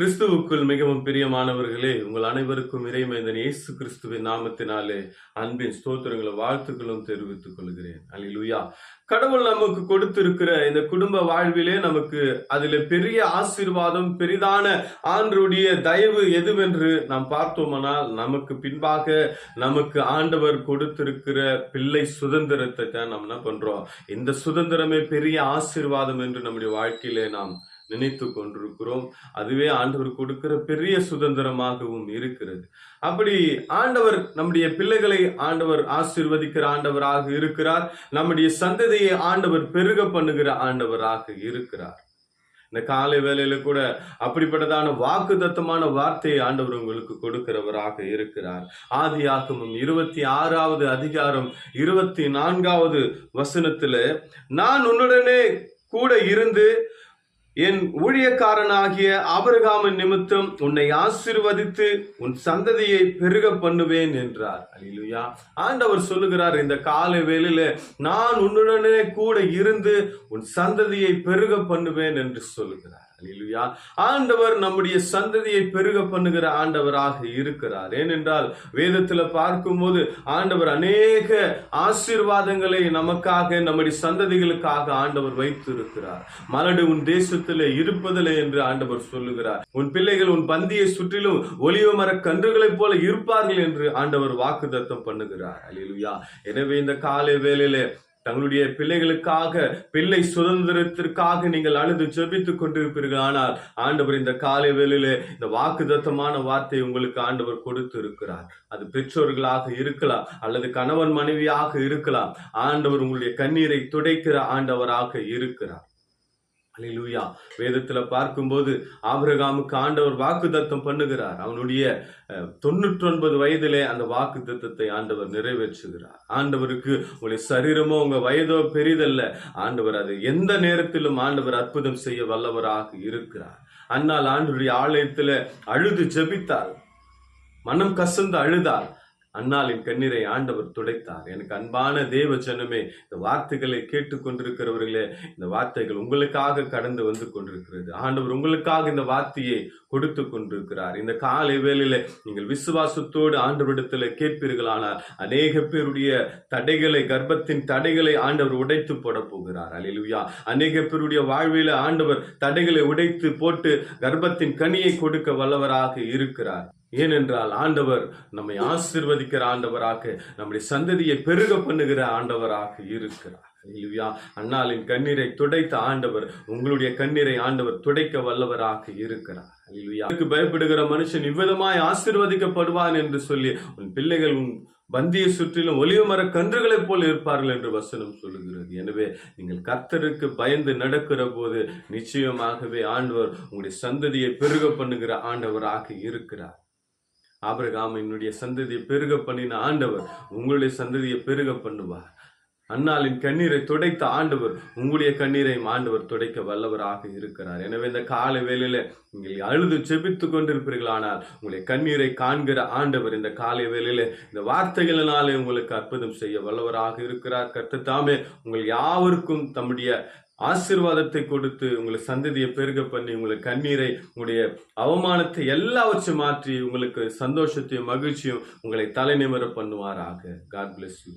கிறிஸ்துவுக்குள் மிகவும் பிரியமானவர்களே உங்கள் அனைவருக்கும் இறைமைந்தன் இயேசு கிறிஸ்துவின் நாமத்தினாலே அன்பின் ஸ்தோத்திரங்களும் வாழ்த்துக்களும் தெரிவித்துக் கொள்கிறேன். அல்லேலூயா. கடவுள் நமக்கு கொடுத்திருக்கிற இந்த குடும்ப வாழ்விலே நமக்கு அதில் பெரிய ஆசீர்வாதம் பெரிதான ஆண்டருடைய தயவு எதுவென்று நாம் பார்த்தோமானால் நமக்கு பின்பாக நமக்கு ஆண்டவர் கொடுத்திருக்கிற பிள்ளை சுதந்திரத்தை தான் நம்ம என்ன பண்றோம்? இந்த சுதந்திரமே பெரிய ஆசீர்வாதம் என்று நம்முடைய வாழ்க்கையிலே நாம் நினைத்து கொண்டிருக்கிறோம். அதுவே ஆண்டவர் கொடுக்கிற பெரிய சுதந்திரமாகவும் இருக்கிறது. அப்படி ஆண்டவர் நம்முடைய பிள்ளைகளை ஆண்டவர் ஆசீர்வதிக்கிற ஆண்டவராக இருக்கிறார். நம்முடைய சந்ததியை ஆண்டவர் பெருக பண்ணுகிற ஆண்டவராக இருக்கிறார். இந்த காலை வேலையில கூட அப்படிப்பட்டதான வாக்கு தத்தமான வார்த்தையை ஆண்டவர் உங்களுக்கு கொடுக்கிறவராக இருக்கிறார். ஆதி ஆகமும் இருபத்தி ஆறாவது அதிகாரம் இருபத்தி நான்காவது வசனத்துல நான் உன்னுடனே கூட இருந்து என் ஊழியக்காரனாகிய ஆபிரகாமின் நிமித்தம் உன்னை ஆசீர்வதித்து உன் சந்ததியை பெருக பண்ணுவேன் என்றார். அலிலுயா. ஆண்டவர் சொல்லுகிறார் இந்த காலை வேளையில நான் உன்னுடனே கூட இருந்து உன் சந்ததியை பெருக பண்ணுவேன் என்று சொல்லுகிறார். அலிலுயா ஆண்டவர் நம்முடைய சந்ததியை பெருக பண்ணுகிற ஆண்டவராக இருக்கிறார். ஏனென்றால் வேதத்தில் பார்க்கும்போது ஆண்டவர் அநேக ஆசீர்வாதங்களை நமக்காக நம்முடைய சந்ததிகளுக்காக ஆண்டவர் வைத்து இருக்கிறார் மலடு உன் தேசத்தில் இருப்பதில்லை என்று ஆண்டவர் சொல்லுகிறார். உன் பிள்ளைகள் உன் பந்தியை சுற்றிலும் ஒளிவ மர கன்றுகளைப் போல இருப்பார்கள் என்று ஆண்டவர் வாக்குதத்தம் பண்ணுகிறார். அலிலுயா எனவே இந்த காலை வேலையில தங்களுடைய பிள்ளைகளுக்காக பிள்ளை சுதந்திரத்திற்காக நீங்கள் அழுது ஜெபித்துக் கொண்டிருப்பீர்கள். ஆனால் ஆண்டவர் இந்த காலை வேளையிலே இந்த வாக்குதத்தமான வார்த்தை உங்களுக்கு ஆண்டவர் கொடுத்து இருக்கிறார் அது பெற்றோர்களாக இருக்கலாம் அல்லது கணவன் மனைவியாக இருக்கலாம். ஆண்டவர் உங்களுடைய கண்ணீரை துடைக்கிற ஆண்டவராக இருக்கிறார். அல்லேலூயா வேதத்தில் பார்க்கும்போது ஆபிரகாமுக்கு ஆண்டவர் வாக்கு தத்தம் பண்ணுகிறார். அவனுடைய தொண்ணூற்றொன்பது வயதிலே அந்த வாக்கு தத்தத்தை ஆண்டவர் நிறைவேற்றுகிறார். ஆண்டவருக்கு உங்களுடைய சரீரமோ உங்க வயதோ பெரிதல்ல. ஆண்டவர் அது எந்த நேரத்திலும் ஆண்டவர் அற்புதம் செய்ய வல்லவராக இருக்கிறார். அன்னால் ஆண்டுடைய ஆலயத்துல அழுது ஜெபித்தார் மனம் கசந்து அழுதார் கண்ணீரை ஆண்டவர் துடைத்தார். எனக்கு அன்பான தேவ ஜனமே இந்த வார்த்தைகளை கேட்டுக்கொண்டிருக்கிறவர்களே இந்த வார்த்தைகள் உங்களுக்காக கடந்து வந்து கொண்டிருக்கிறது. ஆண்டவர் உங்களுக்காக இந்த வார்த்தையை கொடுத்து கொண்டிருக்கிறார். இந்த காலை வேளையில நீங்கள் விசுவாசத்தோடு ஆண்டவரிடத்துல கேட்பீர்களானால் அநேக பேருடைய தடைகளை கர்ப்பத்தின் தடைகளை ஆண்டவர் உடைத்து போட போகிறார். அலிலுயா அநேக பேருடைய வாழ்வில ஆண்டவர் தடைகளை உடைத்து போட்டு கர்ப்பத்தின் கனியை கொடுக்க வல்லவராக இருக்கிறார். ஏனென்றால் ஆண்டவர் நம்மை ஆசிர்வதிக்கிற ஆண்டவராக நம்முடைய சந்ததியை பெருக பண்ணுகிற ஆண்டவராக இருக்கிறார். இல்லையா அண்ணாளின் கண்ணீரை துடைத்த ஆண்டவர் உங்களுடைய கண்ணீரை ஆண்டவர் துடைக்க வல்லவராக இருக்கிறார். இல்லையா பயப்படுகிற மனுஷன் இவ்விதமாய் ஆசிர்வதிக்கப்படுவான் என்று சொல்லி உன் பிள்ளைகள் உன் பந்திய சுற்றிலும் ஒளிவு மர கன்றுகளைப் போல் இருப்பார்கள் என்று வசனம் சொல்லுகிறது. எனவே நீங்கள் கர்த்தருக்கு பயந்து நடக்கிற போது நிச்சயமாகவே ஆண்டவர் உங்களுடைய சந்ததியை பெருக பண்ணுகிற ஆண்டவராக இருக்கிறார். ஆபிரகாம் என்னுடைய சந்ததியை பெருக பண்ணின ஆண்டவர் உங்களுடைய சந்ததியை பெருக பண்ணுவார். அன்னாலின் கண்ணீரை துடைத்த ஆண்டவர் உங்களுடைய கண்ணீரையும் ஆண்டவர் துடைக்க வல்லவராக இருக்கிறார். எனவே இந்த காலை வேலையில நீங்கள் அழுது செபித்து கொண்டிருப்பீர்கள் ஆனால் உங்களுடைய கண்ணீரை காண்கிற ஆண்டவர் இந்த காலை வேலையில இந்த வார்த்தைகளினாலே உங்களுக்கு அற்புதம் செய்ய வல்லவராக இருக்கிறார். கர்த்தத்தாமே உங்கள் யாவருக்கும் தம்முடைய ஆசீர்வாதத்தை கொடுத்து உங்களை சந்ததியை பெருக பண்ணி உங்களை கண்ணீரை உங்களுடைய அவமானத்தை எல்லாவற்றையும் மாற்றி உங்களுக்கு சந்தோஷத்தையும் மகிழ்ச்சியும் உங்களை தலைநிமர பண்ணுவாராக. God bless you